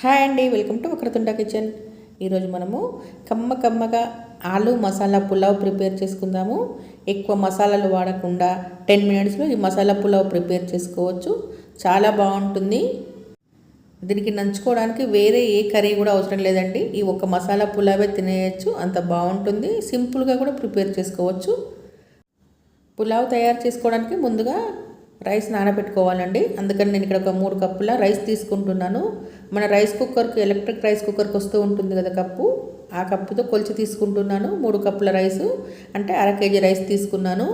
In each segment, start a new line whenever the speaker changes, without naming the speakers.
Hi అండి welcome to Vakratunda kitchen. ఈరోజు మనము కమ్మ కమ్మగా ఆలు మసాలా పులావ్ ప్రిపేర్ చేసుకుందాము. ఎక్కువ మసాలాలు వాడకుండా టెన్ మినిట్స్లో ఈ మసాలా పులావ్ ప్రిపేర్ చేసుకోవచ్చు. చాలా బాగుంటుంది. దీనికి నంచుకోవడానికి వేరే ఏ కర్రీ కూడా అవసరం లేదండి. ఈ ఒక్క మసాలా పులావే తినేయచ్చు అంత బాగుంటుంది. సింపుల్గా కూడా ప్రిపేర్ చేసుకోవచ్చు. పులావ్ తయారు చేసుకోవడానికి ముందుగా రైస్ నానబెట్టుకోవాలండి. అందుకని నేను ఇక్కడ ఒక మూడు కప్పుల రైస్ తీసుకుంటున్నాను. మన రైస్ కుక్కర్కి ఎలక్ట్రిక్ రైస్ కుక్కర్కి వస్తూ ఉంటుంది కదా కప్పు. ఆ కప్పుతో కొలిచి తీసుకుంటున్నాను. మూడు కప్పుల రైసు. అంటే అర కేజీ రైస్ తీసుకున్నాను.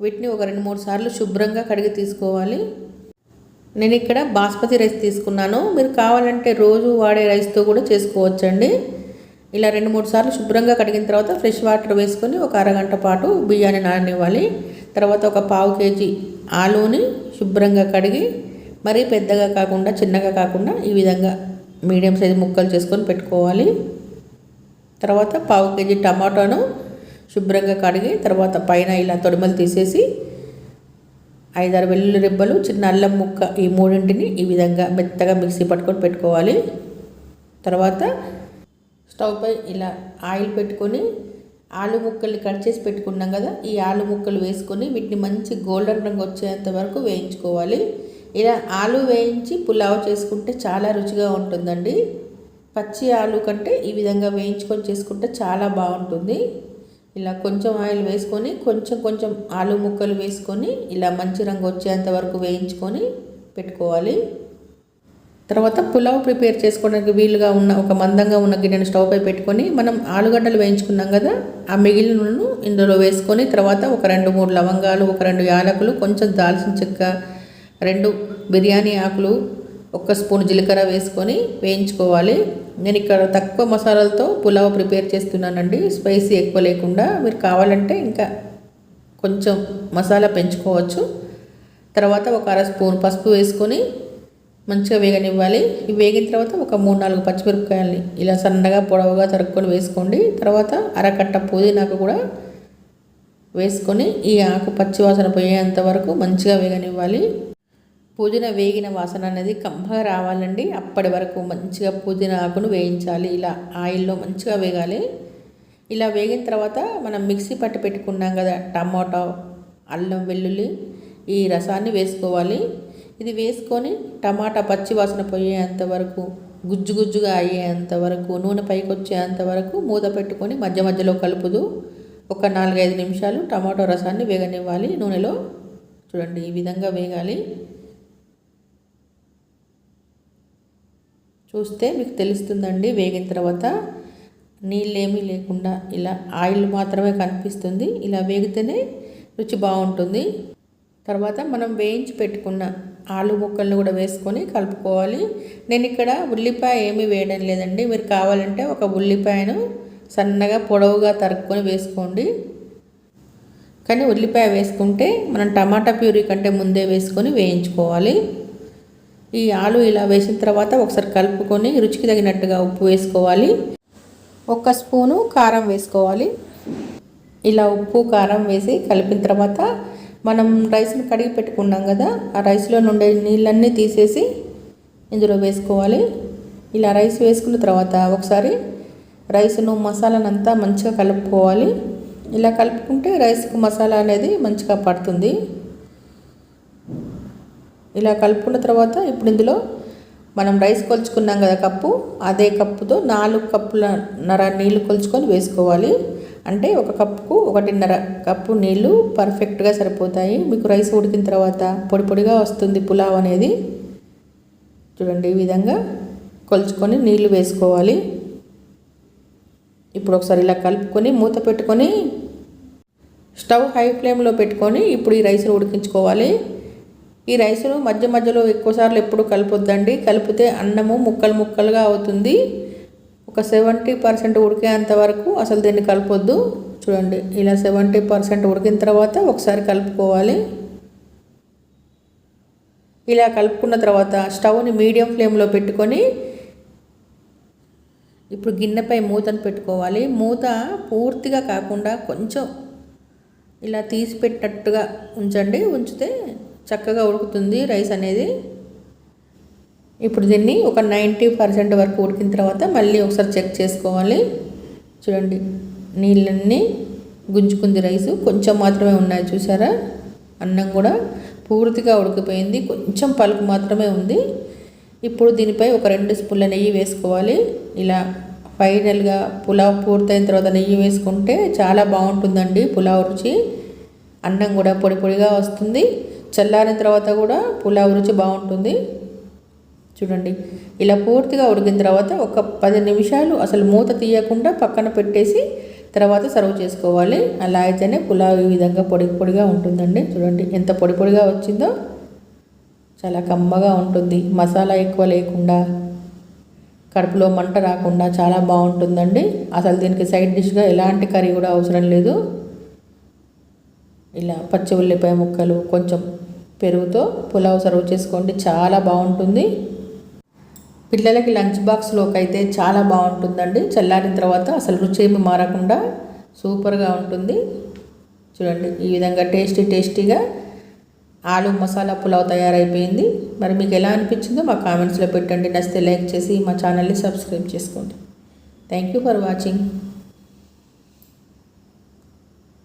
వీటిని ఒక రెండు మూడు సార్లు శుభ్రంగా కడిగి తీసుకోవాలి. నేను ఇక్కడ బాస్మతి రైస్ తీసుకున్నాను. మీరు కావాలంటే రోజు వాడే రైస్తో కూడా చేసుకోవచ్చండి. ఇలా రెండు మూడు సార్లు శుభ్రంగా కడిగిన తర్వాత ఫ్రెష్ వాటర్ వేసుకొని ఒక అరగంట పాటు బియ్యాన్ని నాననివ్వాలి. తర్వాత ఒక పావు కేజీ ఆలూని శుభ్రంగా కడిగి మరీ పెద్దగా కాకుండా చిన్నగా కాకుండా ఈ విధంగా మీడియం సైజు ముక్కలు చేసుకొని పెట్టుకోవాలి. తర్వాత పావు కేజీ టమాటాను శుభ్రంగా కడిగి తర్వాత పైన ఇలా తొడిమలు తీసేసి ఐదారు వెల్లుల్లి రెబ్బలు చిన్న అల్లం ముక్క ఈ మూడింటిని ఈ విధంగా మెత్తగా మిక్సీ పట్టుకొని పెట్టుకోవాలి. తర్వాత స్టవ్ పై ఇలా ఆయిల్ పెట్టుకొని ఆలు ముక్కల్ని కట్ చేసి పెట్టుకున్నాం కదా ఈ ఆలు ముక్కలు వేసుకొని వీటిని మంచి గోల్డెన్ రంగు వచ్చేంత వరకు వేయించుకోవాలి. ఇలా ఆలు వేయించి పులావ్ చేసుకుంటే చాలా రుచిగా ఉంటుందండి. పచ్చి ఆలు కంటే ఈ విధంగా వేయించుకొని చేసుకుంటే చాలా బాగుంటుంది. ఇలా కొంచెం ఆయిల్ వేసుకొని కొంచెం కొంచెం ఆలు ముక్కలు వేసుకొని ఇలా మంచి రంగు వచ్చేంత వరకు వేయించుకొని పెట్టుకోవాలి. తర్వాత పులావ్ ప్రిపేర్ చేసుకోవడానికి వీలుగా ఉన్న ఒక మందంగా ఉన్న గిన్నెను స్టవ్ పై పెట్టుకొని మనం ఆలుగడ్డలు వేయించుకున్నాం కదా ఆ మిగిలినను ఇందులో వేసుకొని తర్వాత ఒక రెండు మూడు లవంగాలు ఒక రెండు యాలకులు కొంచెం దాల్చిన చెక్క రెండు బిర్యానీ ఆకులు ఒక స్పూన్ జీలకర్ర వేసుకొని వేయించుకోవాలి. నేను ఇక్కడ తక్కువ మసాలాలతో పులావ్ ప్రిపేర్ చేస్తున్నానండి. స్పైసీ ఎక్కువ లేకుండా మీరు కావాలంటే ఇంకా కొంచెం మసాలా పెంచుకోవచ్చు. తర్వాత ఒక అర స్పూన్ పసుపు వేసుకొని మంచిగా వేగనివ్వాలి. ఇవి వేగిన తర్వాత ఒక మూడు నాలుగు పచ్చిమిరపకాయలని ఇలా సన్నగా పొడవుగా తరుక్కొని వేసుకోండి. తర్వాత అరకట్ట పుదీనాకు కూడా వేసుకొని ఈ ఆకు పచ్చివాసన పోయేంత వరకు మంచిగా వేగనివ్వాలి. పుదీనా వేగిన వాసన అనేది కమ్మగా రావాలండి. అప్పటి వరకు మంచిగా పుదీనా ఆకును వేయించాలి. ఇలా ఆయిల్లో మంచిగా వేగాలి. ఇలా వేగిన తర్వాత మనం మిక్సీ పట్టి పెట్టుకున్నాం కదా టమాటో అల్లం వెల్లుల్లి ఈ రసాన్ని వేసుకోవాలి. ఇది వేసుకొని టమాటా పచ్చి వాసన పోయేంత వరకు గుజ్జు గుజ్జుగా అయ్యేంత వరకు నూనె పైకి వచ్చేంత వరకు మూత పెట్టుకొని మధ్య మధ్యలో కలుపుతూ ఒక నాలుగైదు నిమిషాలు టమాటో రసాన్ని వేగనివ్వాలి. నూనెలో చూడండి ఈ విధంగా వేగాలి. చూస్తే మీకు తెలుస్తుందండి వేగిన తర్వాత నీళ్ళేమీ లేకుండా ఇలా ఆయిల్ మాత్రమే కనిపిస్తుంది. ఇలా వేగితేనే రుచి బాగుంటుంది. తర్వాత మనం వేయించి పెట్టుకున్న ఆలు ముక్కలను కూడా వేసుకొని కలుపుకోవాలి. నేను ఇక్కడ ఉల్లిపాయ ఏమీ వేయడం లేదండి. మీరు కావాలంటే ఒక ఉల్లిపాయను సన్నగా పొడవుగా తరుక్కొని వేసుకోండి. కానీ ఉల్లిపాయ వేసుకుంటే మనం టమాటా ప్యూరీ కంటే ముందే వేసుకొని వేయించుకోవాలి. ఈ ఆలు ఇలా వేసిన తర్వాత ఒకసారి కలుపుకొని రుచికి తగినట్టుగా ఉప్పు వేసుకోవాలి. ఒక స్పూను కారం వేసుకోవాలి. ఇలా ఉప్పు కారం వేసి కలిపిన తర్వాత మనం రైస్ని కడిగి పెట్టుకున్నాం కదా ఆ రైస్లో నుండే నీళ్ళన్నీ తీసేసి ఇందులో వేసుకోవాలి. ఇలా రైస్ వేసుకున్న తర్వాత ఒకసారి రైస్ను మసాలానంతా మంచిగా కలుపుకోవాలి. ఇలా కలుపుకుంటే రైస్కు మసాలా అనేది మంచిగా పడుతుంది. ఇలా కలుపుకున్న తర్వాత ఇప్పుడు ఇందులో మనం రైస్ కొలుచుకున్నాం కదా కప్పు అదే కప్పుతో నాలుగు కప్పుల నర నీళ్ళు కొలుచుకొని వేసుకోవాలి. అంటే ఒక కప్పుకు ఒకటిన్నర కప్పు నీళ్ళు పర్ఫెక్ట్గా సరిపోతాయి. మీకు రైస్ ఉడికిన తర్వాత పొడి పొడిగా వస్తుంది పులావ్ అనేది. చూడండి ఈ విధంగా కొలుచుకొని నీళ్ళు వేసుకోవాలి. ఇప్పుడు ఒకసారి ఇలా కలుపుకొని మూత పెట్టుకొని స్టవ్ హై ఫ్లేమ్లో పెట్టుకొని ఇప్పుడు ఈ రైస్ను ఉడికించుకోవాలి. ఈ రైస్ను మధ్య మధ్యలో ఎక్కువసార్లు ఎప్పుడు కలపొద్దండి. కలిపితే అన్నము ముక్కలు ముక్కలుగా అవుతుంది. ఒక సెవెంటీ పర్సెంట్ ఉడికేంత వరకు అసలు దీన్ని కలపొద్దు. చూడండి ఇలా సెవెంటీ పర్సెంట్ ఉడికిన తర్వాత ఒకసారి కలుపుకోవాలి. ఇలా కలుపుకున్న తర్వాత స్టవ్ని మీడియం ఫ్లేమ్లో పెట్టుకొని ఇప్పుడు గిన్నెపై మూతను పెట్టుకోవాలి. మూత పూర్తిగా కాకుండా కొంచెం ఇలా తీసి పెట్టినట్టుగా ఉంచండి. ఉంచితే చక్కగా ఉడుకుతుంది రైస్ అనేది. ఇప్పుడు దీన్ని ఒక నైంటీ పర్సెంట్ వరకు ఉడికిన తర్వాత మళ్ళీ ఒకసారి చెక్ చేసుకోవాలి. చూడండి నీళ్ళన్నీ గుంజుకుంది రైసు. కొంచెం మాత్రమే ఉన్నాయి చూసారా? అన్నం కూడా పూర్తిగా ఉడికిపోయింది. కొంచెం పలుకు మాత్రమే ఉంది. ఇప్పుడు దీనిపై ఒక రెండు స్పూన్ల నెయ్యి వేసుకోవాలి. ఇలా ఫైనల్గా పులావ్ పూర్తయిన తర్వాత నెయ్యి వేసుకుంటే చాలా బాగుంటుందండి పులావ్ రుచి. అన్నం కూడా పొడి పొడిగా వస్తుంది. చల్లారిన తర్వాత కూడా పులావ్ రుచి బాగుంటుంది. చూడండి. ఇలా పూర్తిగా ఉడికిన తర్వాత ఒక పది నిమిషాలు అసలు మూత తీయకుండా పక్కన పెట్టేసి తర్వాత సర్వ్ చేసుకోవాలి. అలా అయితేనే పులావ్ ఈ విధంగా పొడి పొడిగా ఉంటుందండి. చూడండి ఎంత పొడి పొడిగా వచ్చిందో. చాలా కమ్మగా ఉంటుంది. మసాలా ఎక్కువ లేకుండా కడుపులో మంట రాకుండా చాలా బాగుంటుందండి. అసలు దీనికి సైడ్ డిష్గా ఎలాంటి కర్రీ కూడా అవసరం లేదు. ఇలా పచ్చి ఉల్లిపాయ ముక్కలు కొంచెం పెరుగుతో పులావ్ సర్వ్ చేసుకోండి. చాలా బాగుంటుంది. పిల్లలకి లంచ్ బాక్స్లోకి అయితే చాలా బాగుంటుందండి. చల్లారిన తర్వాత అసలు రుచి ఏమి మారకుండా సూపర్గా ఉంటుంది. చూడండి ఈ విధంగా టేస్టీ టేస్టీగా ఆలు మసాలా పులావ్ తయారైపోయింది. మరి మీకు ఎలా అనిపించిందో మా కామెంట్స్లో పెట్టండి. నచ్చితే లైక్ చేసి మా ఛానల్ని సబ్స్క్రైబ్ చేసుకోండి. Thank you for watching.